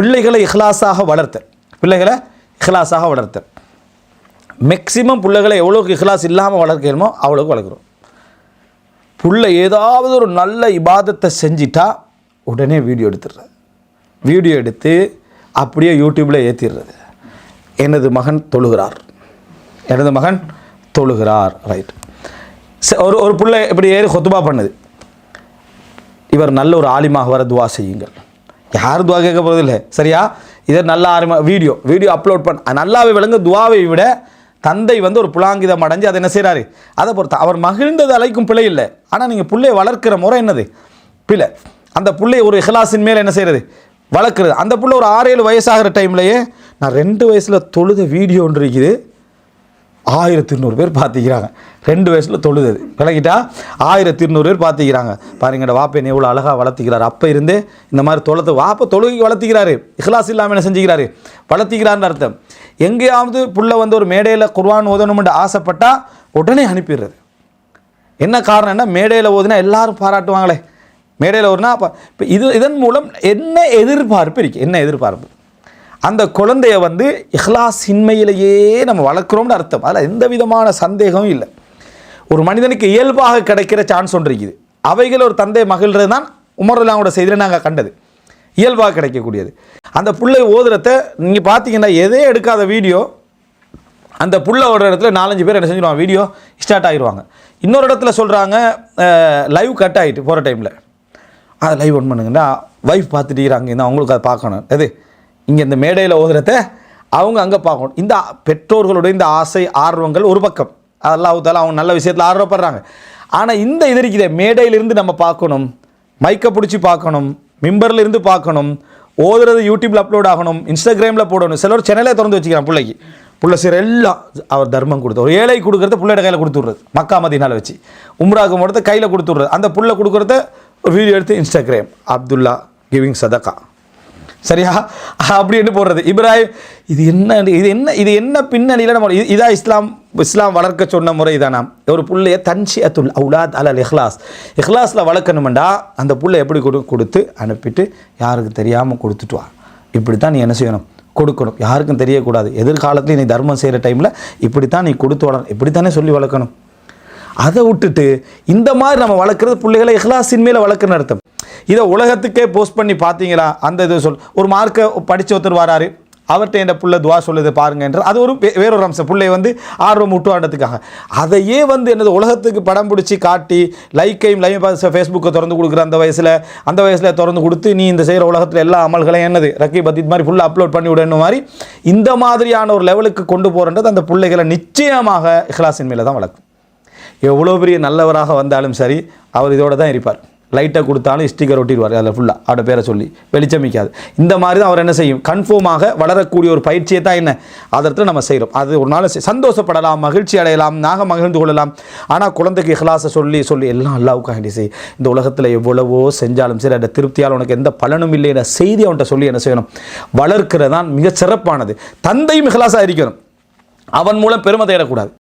பிள்ளைகளை இஹ்லாஸாக வளர்த்தல். பிள்ளைகளை இஹ்லாஸாக வளர்த்தல். மேக்சிமம் பிள்ளைகளை எவ்வளோக்கு இஹ்லாஸ் இல்லாமல் வளர்க்கணுமோ அவ்வளோக்கு வளர்க்குறோம். பிள்ளை ஏதாவது ஒரு நல்ல இபாதத்தை செஞ்சிட்டா உடனே வீடியோ எடுத்துடுறது. வீடியோ எடுத்து அப்படியே யூடியூப்பில் ஏற்றிடுறது எனது மகன் தொழுகிறார். எனது மகன் தொழுகிறார். ரைட் ஒரு ஒரு பிள்ளை இப்படி ஏறி கொத்துபா பண்ணுது. இவர் நல்ல ஒரு ஆலிமாக வர துவா செய்யுங்கள். யாரும் துவா கேட்க போகிறதில்ல சரியா? இதை நல்லா ஆலிமா வீடியோ வீடியோ அப்லோட் பண்ண நல்லாவே விளங்க துவாவை விட தந்தை வந்து ஒரு புலாங்கிதம் அடைஞ்சு அதை என்ன செய்கிறாரு அதை பொறுத்த அவர் மகிழ்ந்தது அழைக்கும் பிழை இல்லை. ஆனால் நீங்கள் பிள்ளையை வளர்க்கிற முறை என்னது? பிழை. அந்த பிள்ளை ஒரு இஹ்லாஸின் மேலே என்ன செய்கிறது வளர்க்குறது. அந்த பிள்ளை ஒரு ஆறு ஏழு வயசாகிற டைம்லையே நான் ரெண்டு வயசில் தொழுத வீடியோ ஒன்று இருக்குது. ஆயிரத்தி இருநூறு பேர் பார்த்துக்கிறாங்க. ரெண்டு வயசில் தொழுது. விளக்கிட்டா ஆயிரத்தி இருநூறு பேர் பார்த்துக்கிறாங்க. பாருங்கட வாப்பை எவ்வளோ அழகாக வளர்த்திக்கிறார். அப்போ இருந்தே இந்த மாதிரி தொழுத்து வாப்பை தொழுகி வளர்த்திக்கிறாரு. இஹ்லாஸ் இல்லாமல் என்ன செஞ்சுக்கிறாரு? வளர்த்திக்கிறார்னு அர்த்தம். எங்கேயாவது புள்ள வந்து ஒரு மேடையில் குர்வான் ஓதணும்னு ஆசைப்பட்டால் உடனே அனுப்பிடுறது. என்ன காரணம்னா மேடையில் ஓதுனா எல்லாரும் பாராட்டுவாங்களே. மேடையில் ஓதுனா அப்போ இப்போ இது இதன் மூலம் என்ன எதிர்பார்ப்பு இருக்குது என்ன எதிர்பார்ப்பு? அந்த குழந்தைய வந்து இஹ்லாஸ் இன்மையிலேயே நம்ம வளர்க்குறோம்னு அர்த்தம். அதில் எந்த விதமான சந்தேகமும் இல்லை. ஒரு மனிதனுக்கு இயல்பாக கிடைக்கிற சான்ஸ் ஒன்று இருக்குது. அவைகள் ஒரு தந்தை மகிழ்றது தான் உமர்லாவோட செய்தியில் நாங்கள் கண்டது. இயல்பாக கிடைக்கக்கூடியது. அந்த புள்ளை ஓதுறத்தை நீங்கள் பார்த்தீங்கன்னா எதே எடுக்காத வீடியோ அந்த புள்ள ஒரு இடத்துல நாலஞ்சு பேர் என்ன செஞ்சுருவாங்க? வீடியோ ஸ்டார்ட் ஆகிடுவாங்க இன்னொரு இடத்துல சொல்கிறாங்க லைவ் கட் ஆகிட்டு போகிற டைமில் அதை லைவ் ஒன் பண்ணுங்கன்னா வைஃப் பார்த்துட்டீங்கிறாங்க இந்த அவங்களுக்கு அதை பார்க்கணும். எது? இங்கே இந்த மேடையில் ஓதுறத அவங்க அங்கே பார்க்கணும். இந்த பெற்றோர்களுடைய இந்த ஆசை ஆர்வங்கள் ஒரு பக்கம். அதெல்லாம் அவுத்தால அவங்க நல்ல விஷயத்தில் ஆர்வப்படுறாங்க. ஆனால் இந்த இது இருக்குதே. மேடையிலிருந்து நம்ம பார்க்கணும். மைக்கை பிடிச்சி பார்க்கணும். மிம்பரில் இருந்து பார்க்கணும். ஓதுறது யூடியூப்பில் அப்லோட் ஆகணும். இன்ஸ்டாகிராமில் போடணும். சிலர் சேனலே திறந்து வச்சுக்கிறான் பிள்ளைக்கு. புள்ள சிற எல்லாம் அவர் தர்மம் கொடுத்து ஒரு ஏழை கொடுக்குறத பிள்ளையோட கையில் கொடுத்துட்றது. மக்கா மதினால வச்சு. உம்ராக்கு மூடத்தை கையில் கொடுத்துட்றது. அந்த புள்ள கொடுக்குறத ஒரு வீடியோ எடுத்து இன்ஸ்டாகிராம் அப்துல்லா கிவிங் சதகா சரியா? அப்படின்னு போடுறது. இப்ராஹிம் இது என்ன இது என்ன இது என்ன பின்னணியில் நம்ம இதாக இஸ்லாம் இஸ்லாம் வளர்க்க சொன்ன முறை தானா ஒரு புள்ளைய தன்ஷி அத்துல் அவுலாத் அலல் இஹ்லாஸ். இஹ்லாஸில் வளர்க்கணுமெண்டா அந்த புள்ளை எப்படி கொடு கொடுத்து அனுப்பிட்டு யாருக்கு தெரியாமல் கொடுத்துட்டு வா. இப்படி தான் நீ என்ன செய்யணும்? கொடுக்கணும். யாருக்கும் தெரியக்கூடாது. எதிர்காலத்தில் நீ தர்மம் செய்கிற டைமில் இப்படி தான் நீ கொடுத்து வளரணும் இப்படி தானே சொல்லி வளர்க்கணும். அதை விட்டுட்டு இந்த மாதிரி நம்ம வளர்க்குறது பிள்ளைகளை இஹ்லாஸின் மேலே வளர்க்குறன்னு அர்த்தம் இதை உலகத்துக்கே போஸ்ட் பண்ணி பார்த்தீங்களா? அந்த இது சொல் ஒரு மார்க்கை படித்து ஒருத்தர் வராரு. அவர்கிட்ட என் புள்ள துவா சொல்லுது பாருங்க என்று. அது ஒரு வேறொரு அம்சம். பிள்ளை வந்து ஆர்வம் ஊட்டுவாண்டதுக்காக அதையே வந்து என்னது உலகத்துக்கு படம் பிடிச்சி காட்டி லைக்கையும் லைவ் ஃபேஸ்புக்கை திறந்து கொடுக்குற அந்த வயசில் அந்த வயசில் திறந்து கொடுத்து நீ இந்த செய்கிற உலகத்தில் எல்லா அமல்களையும் என்னது? ரக்கி பத்தி மாதிரி ஃபுல்லாக அப்லோட் பண்ணி விடணும் மாதிரி இந்த மாதிரியான ஒரு லெவலுக்கு கொண்டு போகிறன்றது அந்த பிள்ளைகளை நிச்சயமாக இஹ்லாசின் மேலே தான் வளர்க்கும். எவ்வளோ பெரிய நல்லவராக வந்தாலும் சரி அவர் இதோடு தான் இருப்பார். லைட்டை கொடுத்தாலும் ஸ்டிக்கர் ஒட்டிடுவார் அதில் ஃபுல்லாக அவட பேரை சொல்லி. வெளிச்சமிக்காது. இந்த மாதிரி தான் அவர் என்ன செய்யும்? கன்ஃபார்மாக வளரக்கூடிய ஒரு பயிற்சியை தான் என்ன? அதற்கு நம்ம செய்கிறோம் அது ஒரு நாள் சந்தோஷப்படலாம் மகிழ்ச்சி அடையலாம் நாக மகிழ்ந்து கொள்ளலாம். ஆனால் குழந்தைக்கு இஹ்லாசை சொல்லி சொல்லி எல்லாம் அல்லாவுக்காக வேண்டி செய். இந்த உலகத்தில் எவ்வளவோ செஞ்சாலும் சரி அந்த திருப்தியால் உனக்கு எந்த பலனும் இல்லைன்ற செய்தி அவன்கிட்ட சொல்லி என்ன செய்யணும்? வளர்க்கிறது தான் சிறப்பானது. தந்தையும் இஹ்லாஸாக இருக்கணும். அவன் மூலம் பெருமை தேடக்கூடாது.